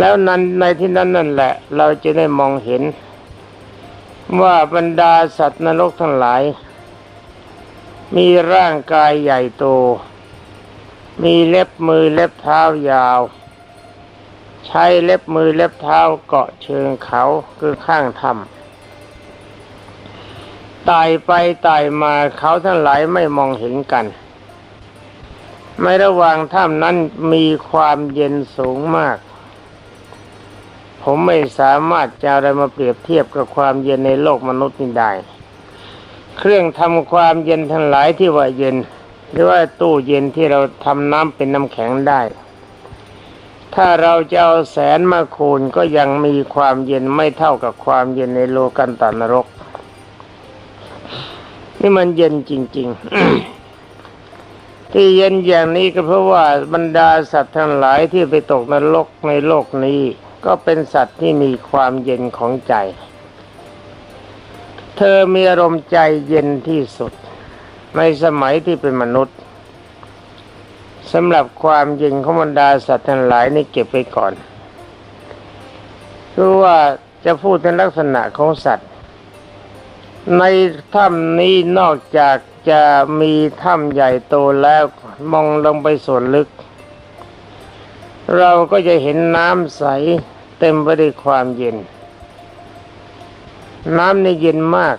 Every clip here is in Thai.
แล้วนั้นในที่นั้นนั่นแหละ เราจะได้มองเห็น ว่าบรรดาสัตว์นรกทั้งหลาย มีร่างกายใหญ่โต มีเล็บมือเล็บเท้ายาว ใช้เล็บมือเล็บเท้าเกาะเชิงเขาคือข้างถ้ำไต่ไปไต่มาเขาทั้งหลายไม่มองเห็นกันไม่ระหว่างถ้ำนั้นมีความเย็นสูงมาก ผมไม่สามารถจะอะไรมาเปรียบเทียบกับความเย็นในโลกมนุษย์นี้ได้ เครื่องทำความเย็นทั้งหลายที่ว่าเย็น หรือว่าตู้เย็นที่เราทำน้ำเป็นน้ำแข็งได้ ถ้าเราจะเอาแสนมาคูณก็ยังมีความเย็นไม่เท่ากับความเย็นในโลกันตานรก นี่มันเย็นจริง ๆที่เย็นอย่างนี้ก็เพราะว่าบรรดาสัตว์ทั้งหลายที่ไปตกนรกในโลกนี้ ก็เป็นสัตว์ที่มีความเย็นของใจ เธอมีอารมณ์ใจเย็นที่สุด ในสมัยที่เป็นมนุษย์สำหรับความเย็นของบรรดาสัตว์ทั้งหลายนี่เก็บไปก่อนคือว่าจะพูดในลักษณะของสัตว์ ในถ้ำนี้นอกจากจะมีถ้ำใหญ่โตแล้วมองลงไปส่วนลึก เราก็จะเห็นน้ำใสเต็มไปด้วยความเย็น น้ำนี่เย็นมาก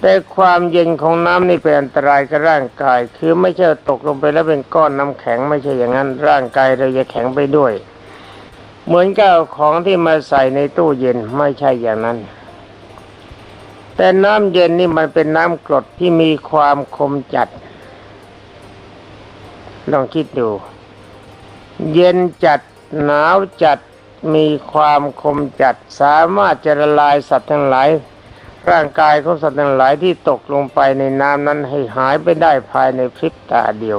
แต่ความเย็นของน้ำนี่เป็นอันตรายกับร่างกาย คือไม่ใช่ตกลงไปแล้วเป็นก้อนน้ำแข็งไม่ใช่อย่างนั้นร่างกายเราจะแข็งไปด้วย เหมือนกับเอาของที่มาใส่ในตู้เย็นไม่ใช่อย่างนั้น แต่น้ำเย็นนี่มันเป็นน้ำกรดที่มีความคมจัด ลองคิดดู เย็นจัดหนาวจัดมีความคมจัดสามารถจะละลายสัตว์ทั้งหลาย ร่างกายของสัตว์ทั้งหลายที่ตกลงไปในน้ำนั้นให้หายไปได้ภายในพริบตาเดียว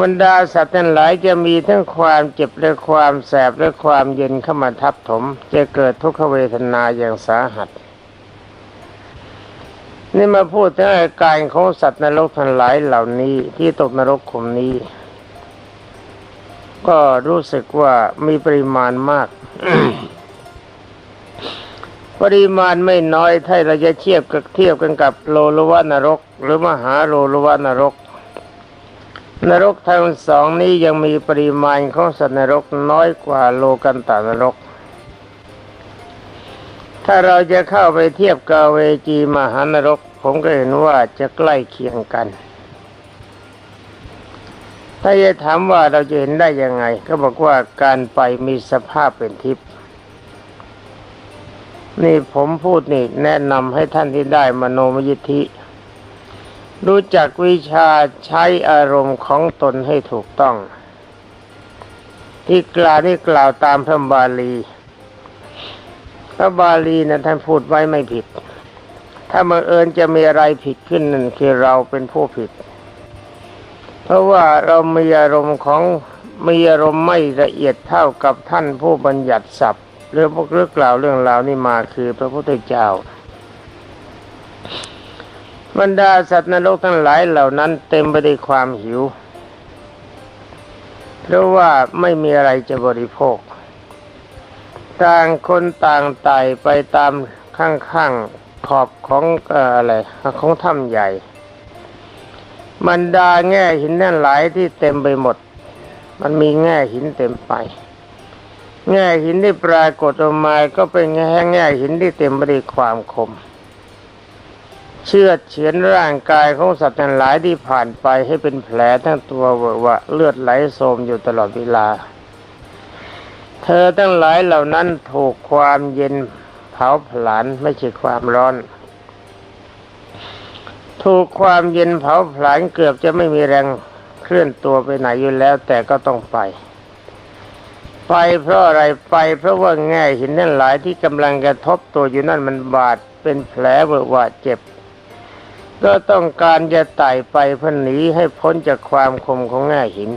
บรรดาสัตว์ทั้งหลายจะมีทั้งความเจ็บและความแสบและความเย็นเข้ามาทับถม จะเกิดทุกขเวทนาอย่างสาหัสนี่มาพูดถึงอาการของสัตว์นรกทั้งหลายเหล่านี้ที่ตกนรกขุมนี้ ก็รู้สึกว่ามีปริมาณมาก ปริมาณไม่น้อยถ้าเราจะเทียบกับเทียบกันกับโลลวานรก หรือมหาโลลวานรก นรกทั้งสองนี้ยังมีปริมาณของสัตว์นรกน้อยกว่าโลกันตานรก ถ้าเราจะเข้าไปเทียบกับเวจีมหานรก ผมก็เห็นว่าจะใกล้เคียงกัน ถ้าจะถามว่าเราจะเห็นได้ยังไง ก็บอกว่าการไปมีสภาพเป็นทิพย์นี่ผมพูดนี่แนะนำให้ท่านที่ได้มโนมยิทธิ รู้จักวิชาใช้อารมณ์ของตนให้ถูกต้อง ที่กล่าวที่กล่าวตามพระบาลีพระบาลีนะท่านพูดไว้ไม่ผิด ถ้าบังเอิญจะมีอะไรผิดขึ้นนั่นคือเราเป็นผู้ผิด เพราะว่าเรามีอารมณ์ของมีอารมณ์ไม่ละเอียดเท่ากับท่านผู้บัญญัติศัพท์เรื่องพวกเรื่องกล่าวเรื่องราวนี่มาคือพระพุทธเจ้า บรรดาสัตว์นรกทั้งหลายเหล่านั้นเต็มไปด้วยความหิว เพราะว่าไม่มีอะไรจะบริโภค ต่างคนต่างไต่ไปตามข้างๆขอบของอออะไรของถ้ำใหญ่ บรรดาแง่หินนั่นหลายที่เต็มไปหมด มันมีแง่หินเต็มไป แง่หินที่ปรากฏออกมาก็เป็นแง่แง่หินที่เต็มไปด้วยความคม เชื่อเฉือนร่างกายของสัตว์ทั้งหลายที่ผ่านไปให้เป็นแผลทั้งตัวเวอะวะเลือดไหลโสมอยู่ตลอดเวลา เธอทั้งหลายเหล่านั้นถูกความเย็นเผาผลาญไม่ใช่ความร้อน ถูกความเย็นเผาผลาญเกือบจะไม่มีแรงเคลื่อนตัวไปไหนอยู่แล้ว แต่ก็ต้องไป ไปเพราะอะไรไปเพราะว่าแง่หินนั่นหลายที่กำลังกระทบตัวอยู่นั่นมันบาดเป็นแผลเวอะหวะเจ็บ ก็ต้องการจะไต่ไปเพื่อหนีให้พ้นจากความคมของแง่หิน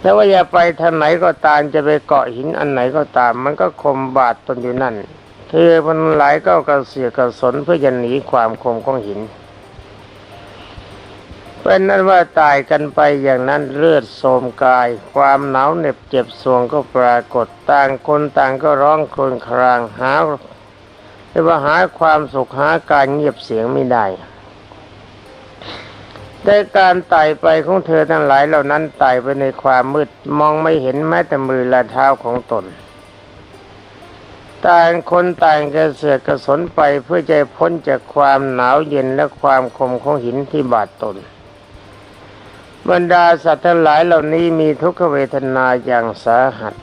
แต่ว่าอย่าไปทางไหนก็ตามจะไปเกาะหินอันไหนก็ตาม มันก็คมบาดตนอยู่นั่น เธอมันหลายก็กระเสียกระสนเพื่อจะหนีความคมของหิน เป็นนั้นว่าตายกันไปอย่างนั้นเลือดโสมกาย ความหนาวเหน็บเจ็บสวงก็ปรากฏต่างคนต่างก็ร้องครวญครางหาเรียกว่าหาความสุขหาการเงียบเสียงไม่ได้แต่การไต่ไปของเธอทั้งหลายเหล่านั้นไต่ไปในความมืดมองไม่เห็นแม้แต่มือและเท้าของตน ต่างคนต่างกระเสือกกระสนไปเพื่อจะพ้นจากความหนาวเย็นและความคมของหินที่บาดตน บรรดาสัตว์ทั้งหลายเหล่านี้มีทุกขเวทนาอย่างสาหัส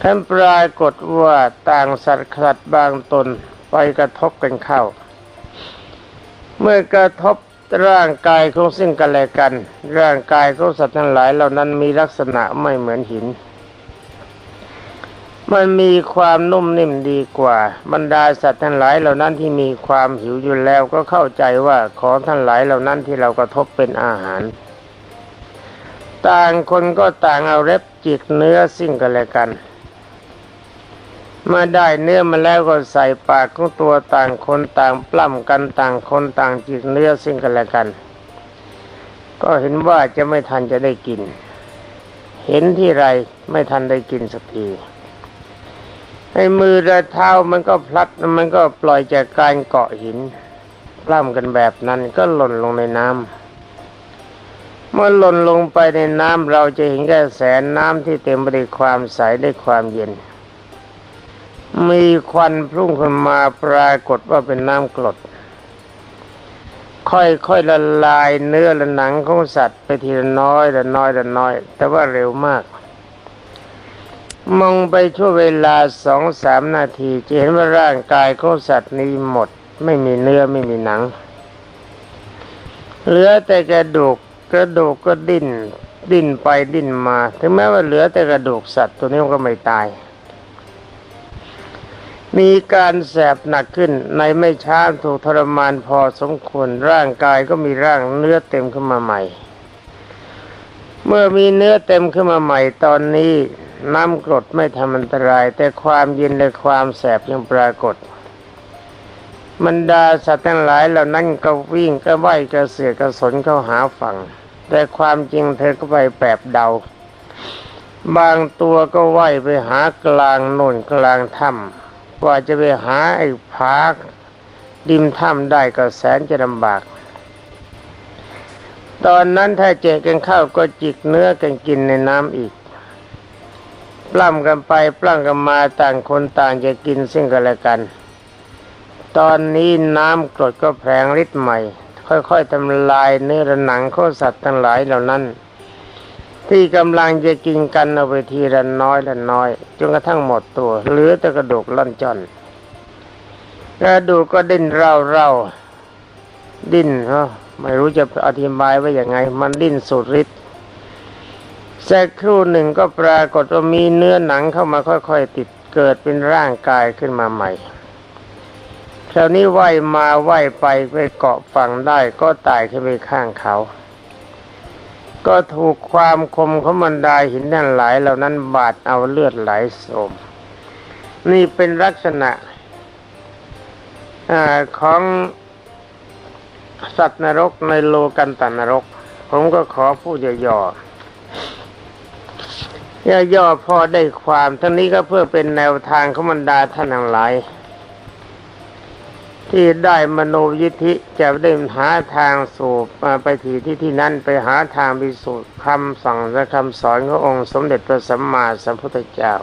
ท่านปรากฏว่าต่างสัตว์ขัดบางตนไปกระทบกันเข้า เมื่อกระทบร่างกายของซึ่งกันและกัน ร่างกายของสัตว์ทั้งหลายเหล่านั้นมีลักษณะไม่เหมือนหิน มันมีความนุ่มนิ่มดีกว่า บรรดาสัตว์ทั้งหลายเหล่านั้นที่มีความหิวอยู่แล้วก็เข้าใจว่าของทั้งหลายเหล่านั้นที่เรากระทบเป็นอาหาร ต่างคนก็ต่างเอาเล็บจิกเนื้อซึ่งกันและกัน เมื่อได้เนื้อมาแล้วก็ใส่ปากของตัวต่างคนต่างปล้ำกันต่างคนต่างจิกเนื้อซึ่งกันและกัน ก็เห็นว่าจะไม่ทันจะได้กิน เห็นที่ไรไม่ทันได้กินสักที อ้มือและเท้ามันก็พลัดมันก็ปล่อยจากการเกาะหินปล้ำกันแบบนั้นก็หล่นลงในน้ำเมื่อหล่นลงไปในน้ำเราจะเห็นแค่แสนน้ำที่เต็มไปด้วยความใสด้วยความเย็น มีควันพุ่งขึ้นมาปรากฏว่าเป็นน้ำกรดค่อยๆละลายเนื้อและหนังของสัตว์ไปทีละน้อยละน้อยละน้อย แต่ว่าเร็วมาก มองไปชั่วเวลาสองสามนาทีจะเห็นว่าร่างกายของสัตว์นี้หมด ไม่มีเนื้อไม่มีหนัง เหลือแต่กระดูกกระดูกก็ดิ้นดิ้นไปดิ้นมา ถึงแม้ว่าเหลือแต่กระดูกสัตว์ตัวนี้ก็ไม่ตาย มีการแสบหนักขึ้นในไม่ช้าถูกทรมานพอสมควรร่างกายก็มีร่างเนื้อเต็มขึ้นมาใหม่ เมื่อมีเนื้อเต็มขึ้นมาใหม่ตอนนี้ น้ำกรดไม่ทำอันตราย แต่ความเย็นและความแสบยังปรากฏบรรดาสัตว์ทั้งหลายเหล่านั้นก็วิ่งก็ว่ายกระเสือกกระสนเข้าหาฝั่ง แต่ความจริงเธอก็ไปแปบเดา บางตัวก็ว่ายไปหากลางโน่นกลางถ้ำกว่าจะไปหาไอ้ผาดิมถ้ำได้ก็แสนจะลำบาก ตอนนั้นถ้าเจอกันเข้าก็จิกเนื้อกันกินในน้ำอีก ปล้ำกันไปปล้ำกันมาต่างคนต่างจะกินซึ่งกันและกัน ตอนนี้น้ำกรดก็แผลงฤทธิ์ใหม่ ค่อยๆทำลายเนื้อหนังขอสัตว์ทั้งหลายเหล่านั้น ที่กำลังจะกินกันเอาไปทีละน้อยละน้อยจนกระทั่งหมดตัวเหลือแต่กระดูกล่อนจอนกระดูกก็ดิ้นเร่าเร่าๆดิ้นเนาะไม่รู้จะอธิบายว่าอย่างไง มันดิ้นสุดฤทธิ์ สักครู่หนึ่งก็ปรากฏว่ามีเนื้อหนังเข้ามาค่อยๆติดเกิดเป็นร่างกายขึ้นมาใหม่คราวนี้ว่ายมาว่ายไปไปเกาะฝั่งได้ก็ตายขึ้นไปข้างเขา ก็ถูกความคมของมันดาหินนั่นไหลเหล่านั้นบาดเอาเลือดไหลโสม นี่เป็นลักษณะอของสัตว์นรกในโลกันตนรก ผมก็ขอพูดย่อๆ ย่อๆพอได้ความทั้งนี้ก็เพื่อเป็นแนวทางขมันดาท่านทั้งหลาย ที่ได้มโนยิธิจะได้หาทางสู่ไปที่ที่ที่นั่นไปหาทางพิสูจน์คำสั่งและคำสอนขององค์สมเด็จพระสัมมาสัมพุทธเจ้า